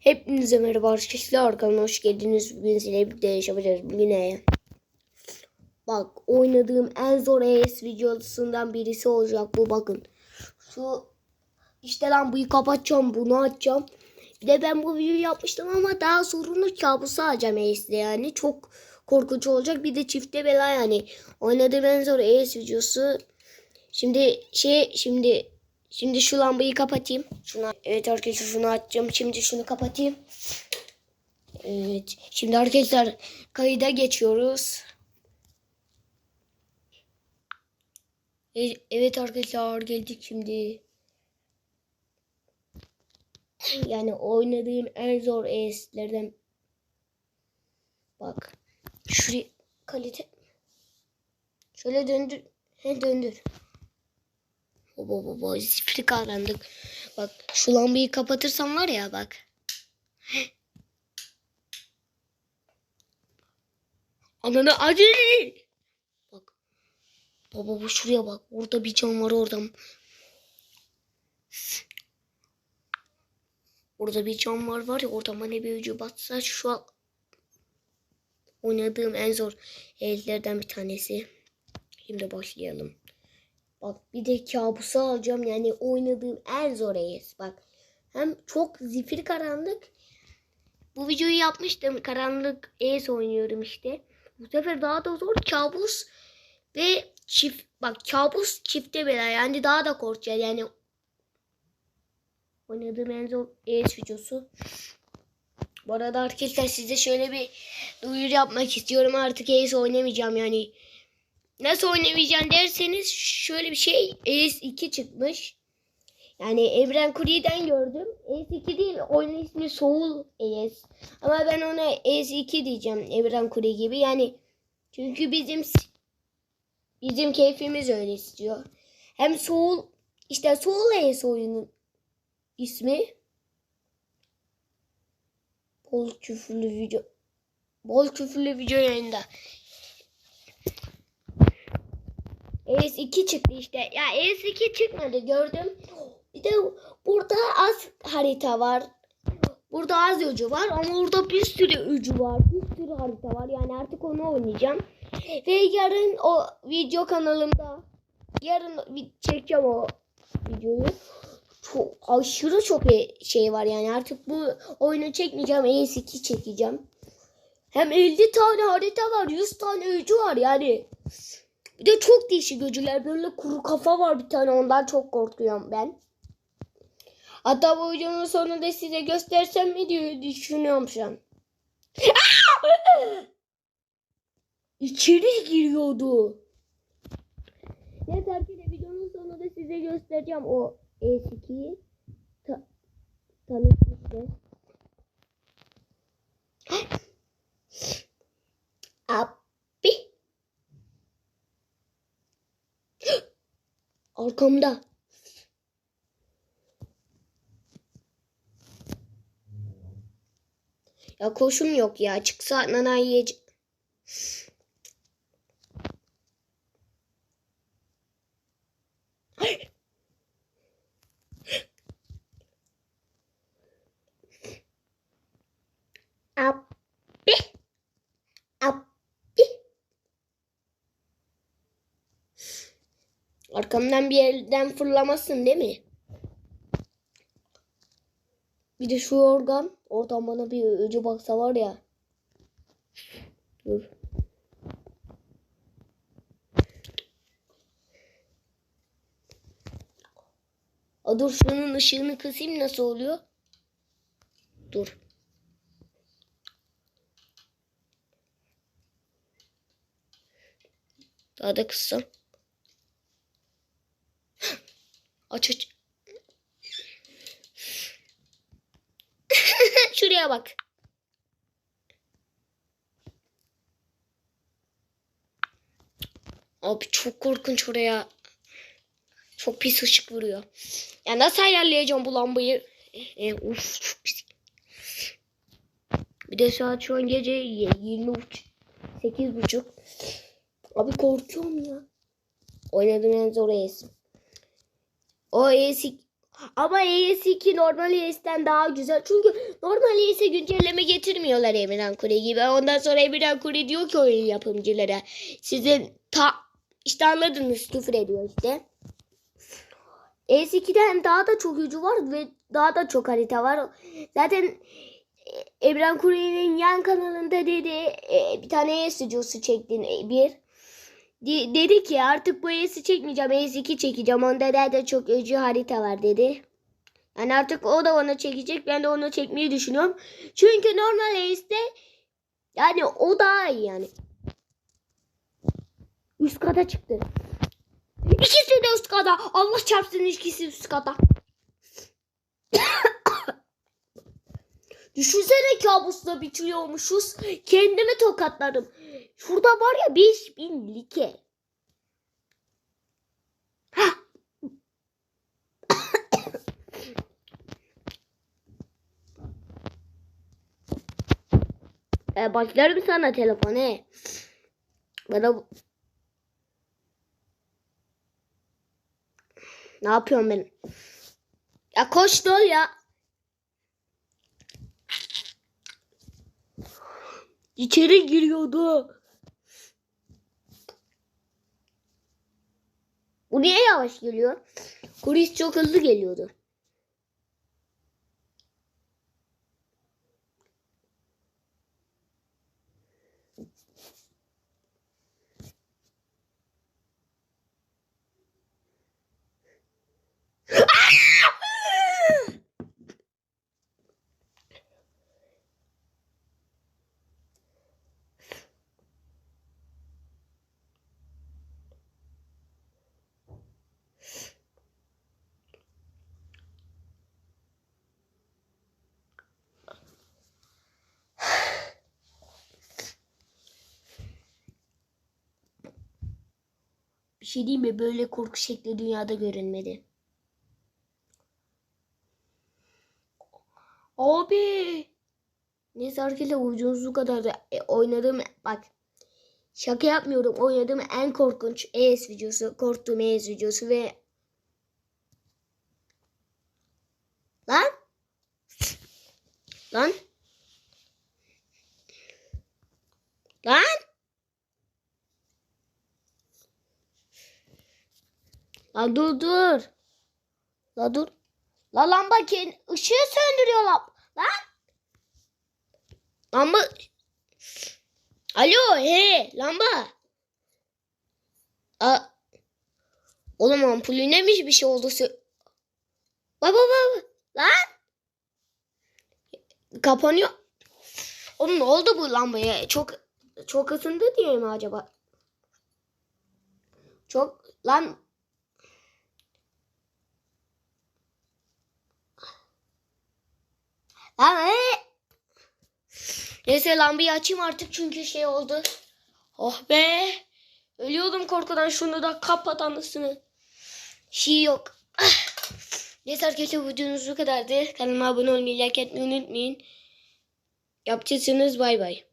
Hepinize merhaba arkadaşlar kanalıma hoş geldiniz. Bugün sizinle birlikte yaşayacağız. Bugün ne? Bak oynadığım en zor ES videosundan birisi olacak bu bakın. Şu işte lambayı kapatacağım bunu açacağım. Bir de ben bu videoyu yapmıştım ama daha sorunu kabusu alacağım ES'de yani. Çok korkunç olacak. Bir de çifte bela yani. Oynadığım en zor ES videosu. Şimdi şey şimdi Şimdi şu lambayı kapatayım. Şuna, evet arkadaşlar şunu açacağım. Şimdi şunu kapatayım. Evet. Şimdi arkadaşlar kayıda geçiyoruz. E- Evet arkadaşlar geldik şimdi. Yani oynadığım en zor ES'lerden. Bak. Şuraya kalite. Şöyle döndür. He döndür. Baba baba zifiri karanlık. Bak şu lambayı kapatırsam var ya bak. Ananı acı. Bak. Baba bu şuraya bak. Orada bir cam var orada. Orada bir cam var var ya orada bana bir ucu batsa şu an oynadığım en zor ellerden bir tanesi. Şimdi başlayalım. Bak bir de kabusu alacağım. Yani oynadığım en zor AES. Bak hem çok zifir karanlık. Bu videoyu yapmıştım. Karanlık AES oynuyorum işte. Bu sefer daha da zor. Kabus ve çift. Bak kabus çifte bela. Yani daha da korkacağız. Yani oynadığım en zor AES videosu. Bu arada arkadaşlar size şöyle bir duyuru yapmak istiyorum. Artık AES oynamayacağım yani. Nasıl oynamayacağım derseniz şöyle bir şey ES2 çıkmış. Yani Evren Kuri'den gördüm. ES2 değil oyunun ismi Soul ES. Ama ben ona ES2 diyeceğim Evren Kuri gibi. Yani çünkü bizim bizim keyfimiz öyle istiyor. Hem Soul işte Soul ES oyunun ismi. Bol küfürlü video. Bol küfürlü video yayında. ES2 çıktı işte. Ya ES2 çıkmadı gördüm. Bir de burada az harita var. Burada az ucu var ama orada bir sürü ucu var. Bir sürü harita var. Yani artık onu oynayacağım. Ve yarın o video kanalımda yarın çekeceğim o videoyu. Çok aşırı çok şey var yani artık bu oyunu çekmeyeceğim. ES2 çekeceğim. Hem 50 tane harita var, 100 tane ucu var yani. Bir de çok değişik öcüler. Böyle kuru kafa var bir tane. Ondan çok korkuyorum ben. Hatta bu videonun sonunda size göstersem mi diye düşünüyorum şu an. İçeri giriyordu. Neyse arkadaşlar videonun sonunda size göstereceğim o E2'yi. Ta tanıtmıştı. Abi. Arkamda. Ya koşum yok ya. Çıksa nana yiyecek. Abi. Abi. Arkamdan bir yerden fırlamasın değil mi? Bir de şu organ. Oradan bana bir öcü baksa var ya. Dur. A dur şunun ışığını kısayım nasıl oluyor? Dur. Daha da kıssam. Aç. Şuraya bak. Abi çok korkunç oraya. Çok pis ışık vuruyor. Ya nasıl ayarlayacağım bu lambayı? E, uf çok pis. Bir de saat şu an gece 20 8 buçuk. Abi korkuyorum ya. Oynadığım en zor ES. O ES Ama ES2 normal ES'ten daha güzel. Çünkü normal ES'e güncelleme getirmiyorlar Emirhan Kure gibi. Ondan sonra Emirhan Kure diyor ki oyun yapımcılara. Sizin ta işte anladınız küfür ediyor işte. ES2'den daha da çok gücü var ve daha da çok harita var. Zaten e, Emran Kure'nin yan kanalında dedi e, bir tane ES videosu çektin e, bir. De- dedi ki artık bu ES'i çekmeyeceğim ES2 çekeceğim. Onda da çok öcü harita var dedi. Yani artık o da onu çekecek. Ben de onu çekmeyi düşünüyorum. Çünkü normal ES'te yani o daha iyi yani. Üst kata çıktı. İkisi de üst kata. Allah çarpsın ikisi üst kata. Düşünsene kabusla bitiriyormuşuz. Kendimi tokatladım. Şurada var ya 5000 like. E, başlarım sana telefonu. Bana Ne yapıyorum ben? Ya koş dol ya. İçeri giriyordu. Bu niye yavaş geliyor? Kuris çok hızlı geliyordu. şey diyeyim mi? Böyle korku şekli dünyada görünmedi. Abi. Neyse arkadaşlar ucunuzlu kadar da e, oynadığım bak şaka yapmıyorum oynadığım en korkunç ES videosu korktuğum ES videosu ve lan lan lan lan dur dur la dur la lamba ışığı söndürüyor lan lan lamba alo he lamba A Oğlum ampulüne mi bir şey oldu? Bak bak bak. Lan. Kapanıyor. Oğlum ne oldu bu lambaya? Çok çok ısındı diye mi acaba? Çok lan Lan ee! Neyse lambayı açayım artık çünkü şey oldu. Oh be. Ölüyordum korkudan şunu da kapat anasını. Şey yok. Neyse arkadaşlar videomuz bu kadardı. Kanalıma abone olmayı, like etmeyi unutmayın. Yapacaksınız bay bay.